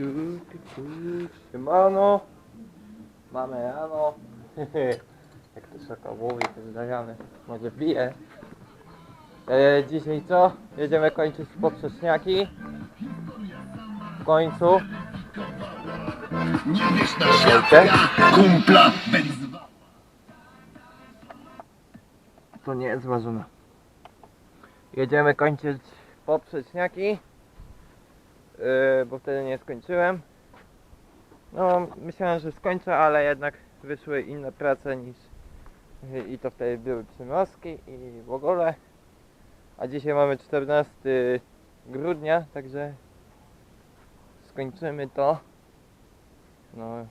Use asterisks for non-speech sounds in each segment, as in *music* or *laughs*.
tu, tu, tu. Siemano. Mamy rano. *laughs* Jak to szoko mówi, pozdrawiamy. Może bije. E, dzisiaj co? Jedziemy kończyć poprzeczniaki. W końcu. Nie wiesz na kumpla To nie jest ważone. Jedziemy kończyć poprzeczniaki. Yy, bo wtedy nie skończyłem. No, myślałem, że skończę, ale jednak wyszły inne prace niż i to wtedy były przymrozki i w ogóle. A dzisiaj mamy 14 grudnia, także skończymy to. No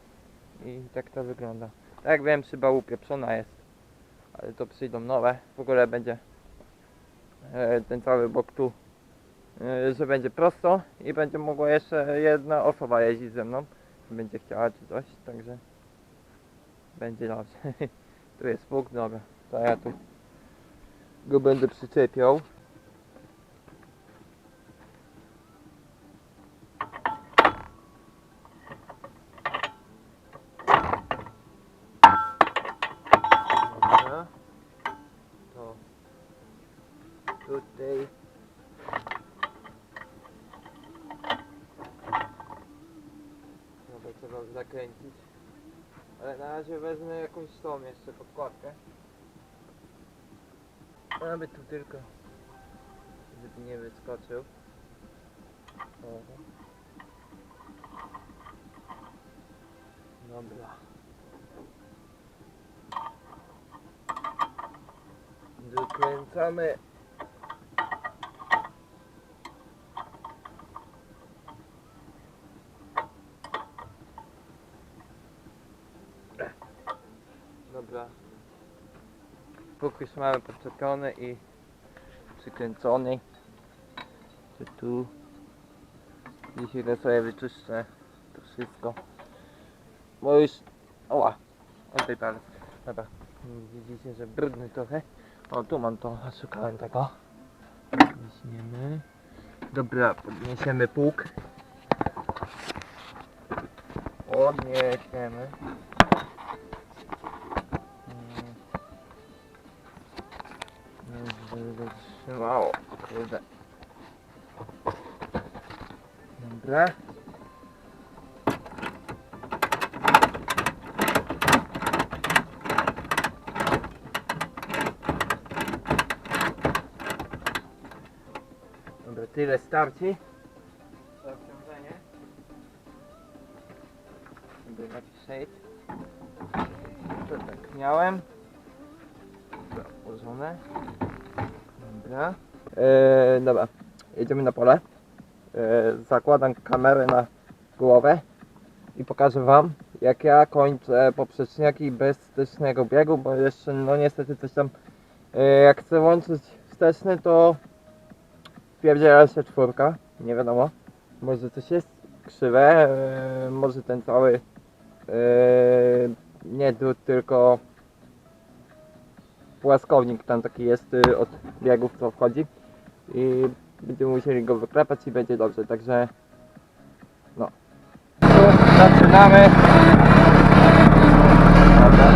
i tak to wygląda. Tak jak wiem, szyba upieprzona jest ale to przyjdą nowe. W ogóle będzie e, ten cały bok tu, że będzie prosto i będzie mogła jeszcze jedna osoba jeździć ze mną, będzie chciała czy coś, także będzie dobrze. *laughs* tu jest pług, dobra, to ja tu go będę przyczepiał. Dobra. To tutaj. Dobra, trzeba zakręcić. Ale na razie wezmę jakąś tą jeszcze podkładkę. Aby tu tylko, żeby nie wyskoczył. O. Dobra. Dokręcamy. Dobra. Już mamy podczepiony i przykręcony. Tu, tu. Dzisiaj sobie wyczyszczę to wszystko. Bo już... Oła! Tej palec. Dobra. Widzicie, że brudny trochę. O, tu mam to, szukałem tego. Podniesiemy. Dobra, podniesiemy pług. Podniesiemy. Wytrzymało, kurde. Dobra. Dobra, tyle starczy. To obciążenie. Dobra, jakiś shade. To tak miałem. Dobra, ułożone. Dobra. Eee, dobra, jedziemy na pole. Eee, zakładam kamerę na głowę i pokażę wam jak ja kończę poprzeczniaki bez wstecznego biegu, bo jeszcze no niestety coś tam eee, jak chcę włączyć wsteczny to Pierdziela się czwórka, nie wiadomo. Może coś jest krzywe, e, może ten cały e, nie drut, tylko płaskownik tam taki jest e, od biegów co wchodzi i będziemy musieli go wyklepać i będzie dobrze, także no. Zaczynamy. Dobra.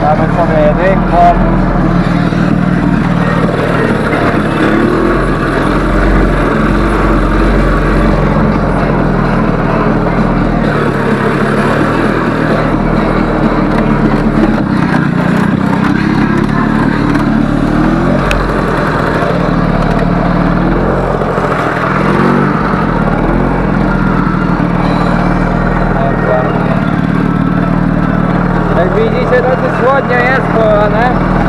Damy sobie jedynką. Dobra. Jak widzicie, dosyć chłodnie jest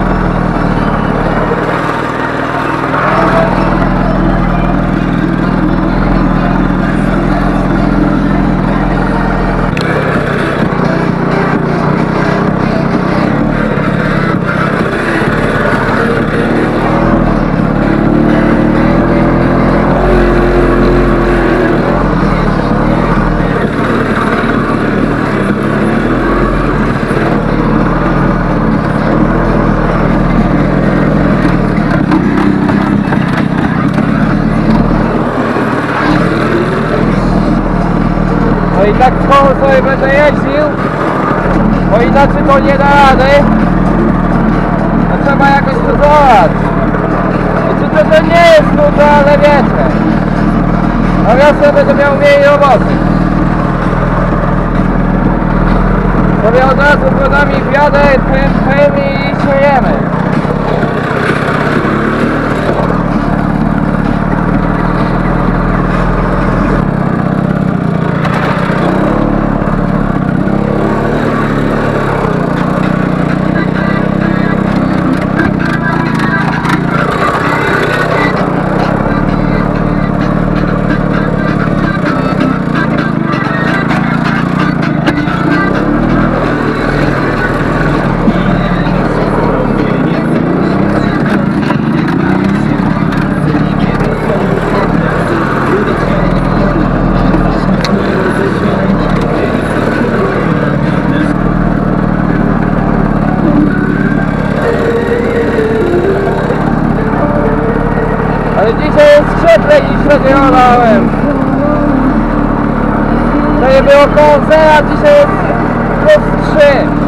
No i tak z koło sobie będę jeździł, bo inaczej to nie da rady. No trzeba jakoś to złapać. Znaczy to, to nie jest nuda, ale wiecie. A ja sobie będę miał mniej roboty. Sobie od razu brodami wjadę, pym, pym i siejemy. Ale było koło zera, dzisiaj jest plus 3.